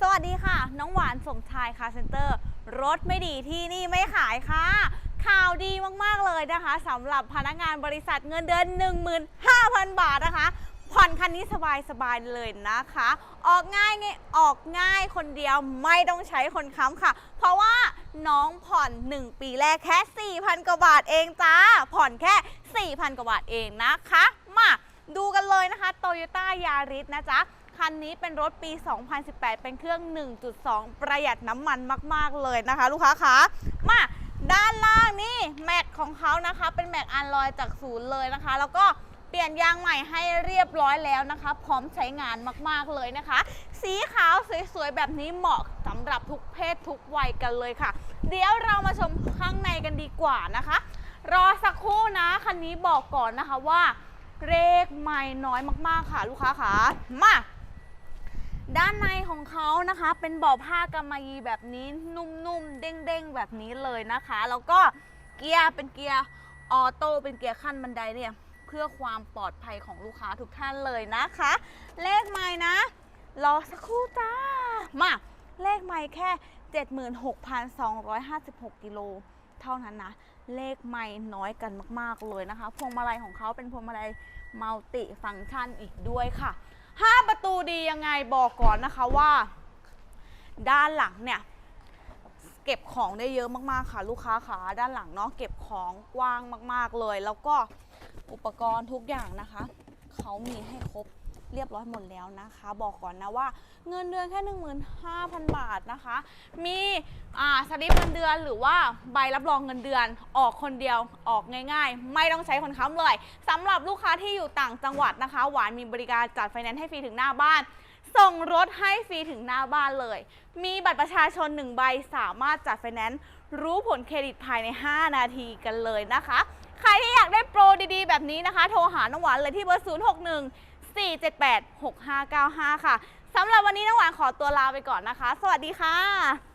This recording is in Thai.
สวัสดีค่ะ น้องหวานสมชายคาร์เซ็นเตอร์ รถไม่ดีที่นี่ไม่ขายค่ะ ข่าวดีมากๆเลยนะคะสำหรับพนักงานบริษัทเงินเดือน 15,000 บาทนะคะผ่อนคันนี้สบายๆเลยนะคะ ออกง่ายไงออกง่ายคนเดียวไม่ต้องใช้คนค้ำค่ะ เพราะว่าน้องผ่อน 1 ปีแรกแค่ 4,000 กว่าบาทเองจ้า ผ่อนแค่ 4,000 กว่าบาทเองนะคะ มาดูกันเลยนะคะ Toyota Yaris นะจ๊ะ คันนี้เป็นรถปี 2018 เป็นเครื่อง 1.2 ประหยัดน้ำมันมาก ๆ เลยนะคะ ลูกค้าคะมาด้านล่างนี่แม็กของเขานะคะ เป็นแม็กอันลอยจากศูนย์เลยนะคะ แล้วก็เปลี่ยนยางใหม่ให้เรียบร้อยแล้วนะคะ พร้อมใช้งานมากๆเลยนะคะ สีขาวสวยๆแบบนี้เหมาะสำหรับทุกเพศทุกวัยกันเลยค่ะ เดี๋ยวเรามาชมข้างในกันดีกว่านะคะ รอสักครู่นะคันนี้บอกก่อนนะคะว่าเลขไม่น้อยมากๆค่ะ ลูกค้าค่ะมา ด้านในของเขานะคะเป็นเบาะผ้ากำมะหยี่แบบนี้นุ่มๆเด้งๆแบบนี้เลยนะคะ แล้วก็เกียร์เป็นเกียร์ออโต้เป็นเกียร์ขั้นบันไดเนี่ยเพื่อความปลอดภัยของลูกค้าทุกท่านเลยนะคะ เลขไม้นะรอสักครู่จ้ามาเลขไม้แค่ 76,256กิโลเท่านั้นนะ เลขไม่น้อยกันมาก ๆ เลยนะคะ พวงมาลัยของเขาเป็นพวงมาลัยมัลติฟังก์ชันอีกด้วยค่ะ 5 ประตูดียังไงบอกก่อนนะคะว่า ด้านหลังเนี่ย เก็บของได้เยอะมากๆค่ะ ลูกค้าขาด้านหลังเนาะเก็บของกว้างมาก ๆเลย แล้วก็อุปกรณ์ทุกอย่างนะคะ เขามีให้ครบ เรียบร้อยหมดแล้วนะคะ บอกก่อนนะว่าเงินเดือนแค่ 15,000 บาทนะคะ มีอ่าสลิปเงินเดือนหรือว่าใบรับรองเงินเดือนออกคนเดียวออกง่าย ๆ ไม่ต้องใช้คนค้ำเลยสำหรับลูกค้าที่อยู่ต่างจังหวัดนะคะ หวานมีบริการจัดไฟแนนซ์ให้ฟรีถึงหน้าบ้านส่งรถให้ฟรีถึงหน้าบ้านเลย มีบัตรประชาชน 1 ใบสามารถจัดไฟแนนซ์รู้ผลเครดิตภายใน 5 นาทีกันเลยนะคะ ใครที่อยากได้โปรดีๆ แบบนี้นะคะ โทรหาน้องหวานเลยที่เบอร์ 061 478 6595 ค่ะสำหรับวันนี้น้องหวานขอตัวลาไปก่อนนะคะ สวัสดีค่ะ